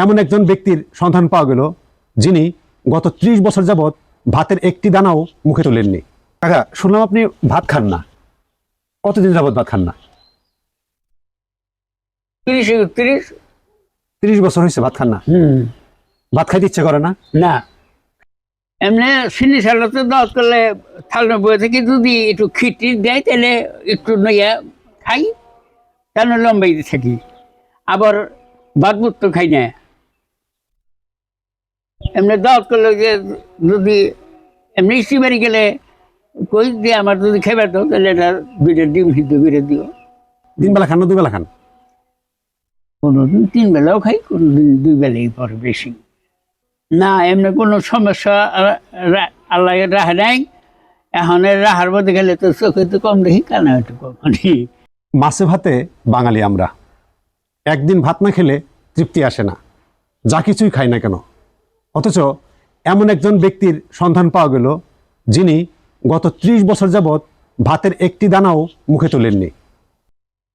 এমন একজন ব্যক্তির সন্ধান পাওয়া গেল যিনি গত ত্রিশ বছর যাবৎ ভাতের একটি দানাও মুখে তোলেননি। কাকা শুনলাম আপনি ভাত খান না। কতদিন যাবৎ ভাত খান না? তিরিশ বছর হয়েছে ভাত খান না। হুম। ভাত খাইতে ইচ্ছে করে না? না। এমনি সিনি সালাতে দাওয়াত করলে থালনা বয়ে থেকে যদি একটু খিটি দেয় তাহলে একটু নইয়া খাই। তাহলে লম্বাই থাকি। আবার বাদবুত তো খাই না। এমনি দাওয়াত করলে যে যদি এমনি বাড়ি গেলে কই যে আমার যদি খাইবার দাও তাহলে এটা দুইটা ডিম সিদ্ধ করে দিও। তিন বেলা খান না দুবেলা খান? কোনোদিন তিন বেলাও খাই কোনোদিন দুই বেলাই পরে বেশি। না এমনি কোনো সমস্যা আল্লাহ রাখে নাই। এখন এর রাহার মধ্যে গেলে তো চোখে তো কম দেখি কানা একটু কম মাছে ভাতে বাঙালি আমরা। একদিন ভাত না খেলে তৃপ্তি আসে না। যা কিছুই খাই না কেন? অথচ এমন একজন ব্যক্তির সন্ধান পাওয়া গেল, যিনি গত ত্রিশ বছর যাবৎ ভাতের একটি দানাও মুখে তোলেননি।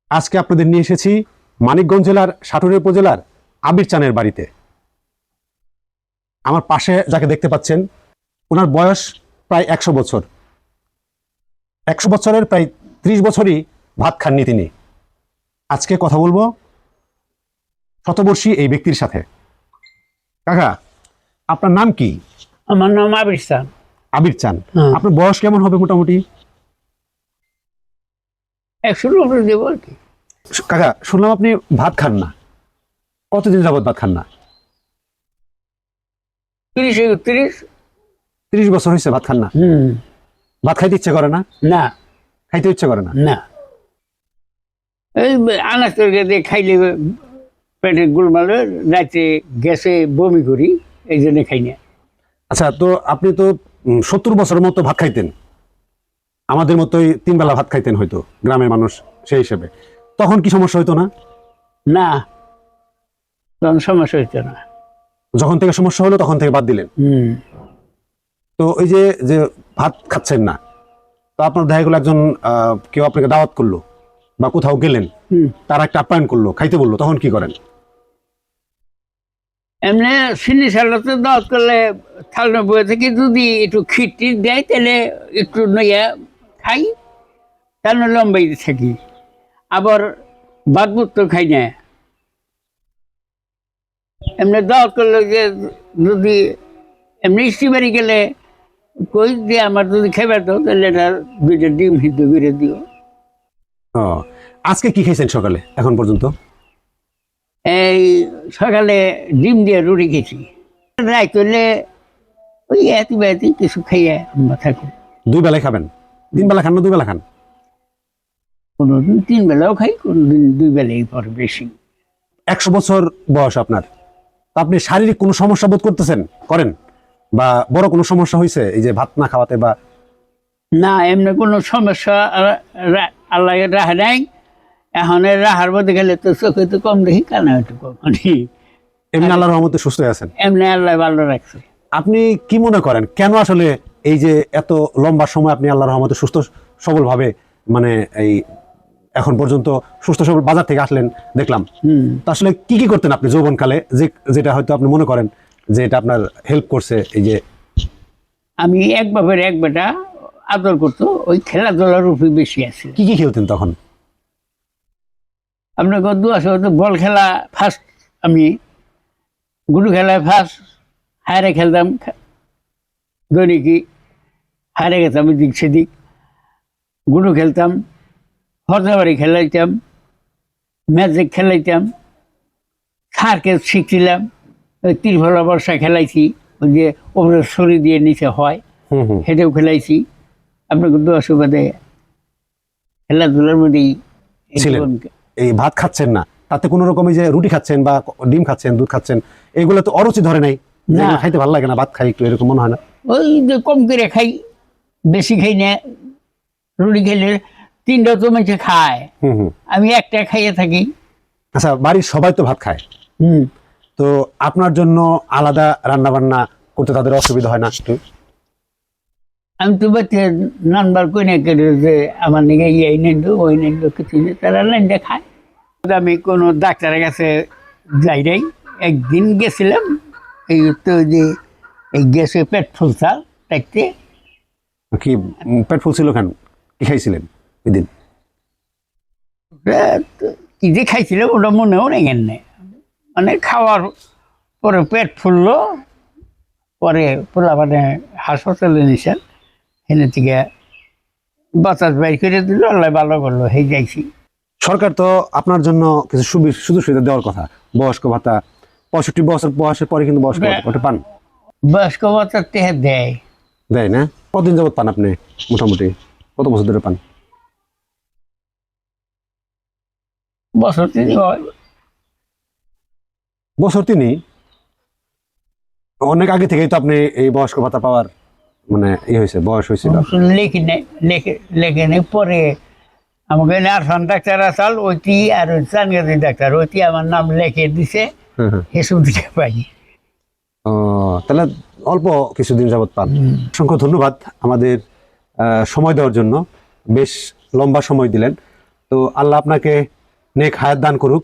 আজকে আপনাদের নিয়ে এসেছি মানিকগঞ্জ জেলার সাটুরি উপজেলার আবির চানের বাড়িতে। আমার পাশে যাকে দেখতে পাচ্ছেন, ওনার বয়স প্রায় একশো বছর। একশো বছরের প্রায় ত্রিশ বছরই ভাত খাননি তিনি। আজকে কথা বলব শতবর্ষী এই ব্যক্তির সাথে। কাকা আপনার নাম কি? আমার নাম আবির স্যার আবির চান। হ্যাঁ। আপনার বয়স কেমন হবে মোটামুটি? আর কি। কাকা শুনলাম আপনি ভাত খান না। কতদিন যাবত ভাত খান না? তিরিশ একত্রিশ ত্রিশ। বছর হয়েছে ভাত খান না। ভাত খাইতে ইচ্ছে করে না? না। খাইতে ইচ্ছে করে না? না। এই আনাজ তরকারি খাইলে পেটের গোলমালে রাতে গ্যাসে বমি করি। এই জন্য খাই না আচ্ছা তো আপনি তো সত্তর বছরের মতো ভাত খাইতেন। আমাদের মতোই তিন বেলা ভাত খাইতেন হয়তো গ্রামের মানুষ সেই হিসেবে। তখন কি সমস্যা হইতো না? না তখন সমস্যা হইতো না। যখন থেকে সমস্যা হলো তখন থেকে বাদ দিলেন? হুম। তো ওই যে যে ভাত খাচ্ছেন না তো আপনার দেখা গেলো একজন কেউ আপনাকে দাওয়াত করল বা কোথাও গেলেন হুম। তারা একটা আপ্যায়ন করল খাইতে বলল তখন কি করেন? এমনি সিনি সালাতে দাওয়াত করলে থালনা বয়ে থেকে যদি একটু খিটি দেয় তাহলে একটু নইয়া খাই তাহলে লম্বাই থাকি। আবার বাদবুত তো খাই না। এমনি দাওয়াত করলে যে যদি এমনি বাড়ি গেলে কই যে আমার যদি খাইবার দাও তাহলে এটা দুইটা ডিম সিদ্ধ করে দিও। ও আজকে কি খেয়েছেন সকালে এখন পর্যন্ত? এই সকালে ডিম দিয়ে রুটি খেয়েছি। রায় করলে ওই এত বেতি কিছু খাইয়ে আমরা থাকুন দুই বেলায় খাবেন? তিন বেলা খান না দুই বেলা খান? কোনোদিন তিন বেলাও খাই কোনোদিন দুই বেলাই পর বেশি। একশো বছর বয়স আপনার। আপনি শারীরিক কোনো সমস্যা বোধ করতেছেন? করেন? বা বড় কোনো সমস্যা হয়েছে এই যে ভাত না খাওয়াতে বা না এমনি কোনো সমস্যা আল্লাহ রাখে নাই। এখন এর রাহার গেলে তো চোখে তো কম দেখি কানা একটু কম। এমনি আল্লাহর রহমতে সুস্থ আছেন? এমনি আল্লাহ ভালো রাখছে। আপনি কি মনে করেন কেন আসলে এই যে এত লম্বা সময় আপনি আল্লাহর রহমতে সুস্থ সবলভাবে মানে এই এখন পর্যন্ত সুস্থ সবল বাজার থেকে আসলেন দেখলাম? তো আসলে কি কি করতেন আপনি যৌবনকালে যে যেটা হয়তো আপনি মনে করেন যে এটা আপনার হেল্প করছে এই যে আমি এক বাপের এক বেটা আদর করতো ওই খেলাধুলার উপরে বেশি আছে। কি কি খেলতেন তখন? আপনার গদ্দু আছে হয়তো বল খেলা ফার্স্ট আমি গুডু খেলায় ফার্স্ট হায়ারে খেলতাম দৈনিকই হায়ারে খেলতাম এদিক সেদিক। গুডু খেলতাম হরদাবাড়ি খেলাইতাম ম্যাজিক খেলাইতাম সার্কে শিখছিলাম ওই ত্রিফলা বর্ষা খেলাইছি ওই যে ওপরে ছড়ি দিয়ে নিচে হয় সেটাও খেলাইছি। আপনার গদ্দু অসুবিধে খেলাধুলার মধ্যেই এই ভাত খাচ্ছেন না তাতে কোনো রকম এই যে রুটি খাচ্ছেন বা ডিম খাচ্ছেন দুধ খাচ্ছেন এগুলো তো অরুচি ধরে নাই। খাইতে ভালো লাগে না ভাত খাই একটু এরকম মনে হয় না? ওই যে কম করে খাই বেশি খাই না। রুটি খেলে তিনটা তো মেঝে খায়। আমি একটা খাইয়ে থাকি। আচ্ছা বাড়ির সবাই তো ভাত খায়। হুম। তো আপনার জন্য আলাদা রান্না বান্না করতে তাদের অসুবিধা হয় না একটু? আমি তো বাচ্চা নানবার কই না করে যে আমার নিকে এই নেন ওই নেন কিছু নেই। তারা লাইনটা খায়। আমি কোনো ডাক্তারের কাছে যাই নাই। একদিন গেছিলাম এই তো যে এই গ্যাসে পেট ফুলতাল দেখতে। কি পেট ফুলছিল কেন? কি খাইছিলেন ওই দিন কি যে খাইছিলাম ওটা মনেও নেই কেন মানে খাওয়ার পরে পেট ফুললো পরে পোলা মানে হাসপাতালে নিছেন থেকে বাতাস বাইর করে দিল আল্লাহ ভালো করল সেই যাইছি। সরকার তো আপনার জন্য কিছু সুযোগ সুবিধা দেওয়ার কথা। বয়স্ক ভাতা পঁয়ষট্টি বছর বয়সের পরে কিন্তু বয়স্ক ভাতা পান? বয়স্ক ভাতা দেয়। দেয় না? কতদিন যাবত পান আপনি মোটামুটি? কত বছর ধরে পান? বছর তিনি বছর তিনি অনেক আগে থেকেই তো আপনি এই বয়স্ক ভাতা পাওয়ার মানে ই হয়েছে বয়স হয়েছিল। লেখি নেই লেখে নেই পরে আমাকে নার্সান ডাক্তার আসাল ওইটি আর ওই চানগাজি ডাক্তার ওইটি আমার নাম লেখে দিছে এসব দিতে পাই ও, তাহলে অল্প কিছুদিন যাবত পান। অসংখ্য ধন্যবাদ আমাদের সময় দেওয়ার জন্য। বেশ লম্বা সময় দিলেন। তো আল্লাহ আপনাকে নেক হায়াত দান করুক।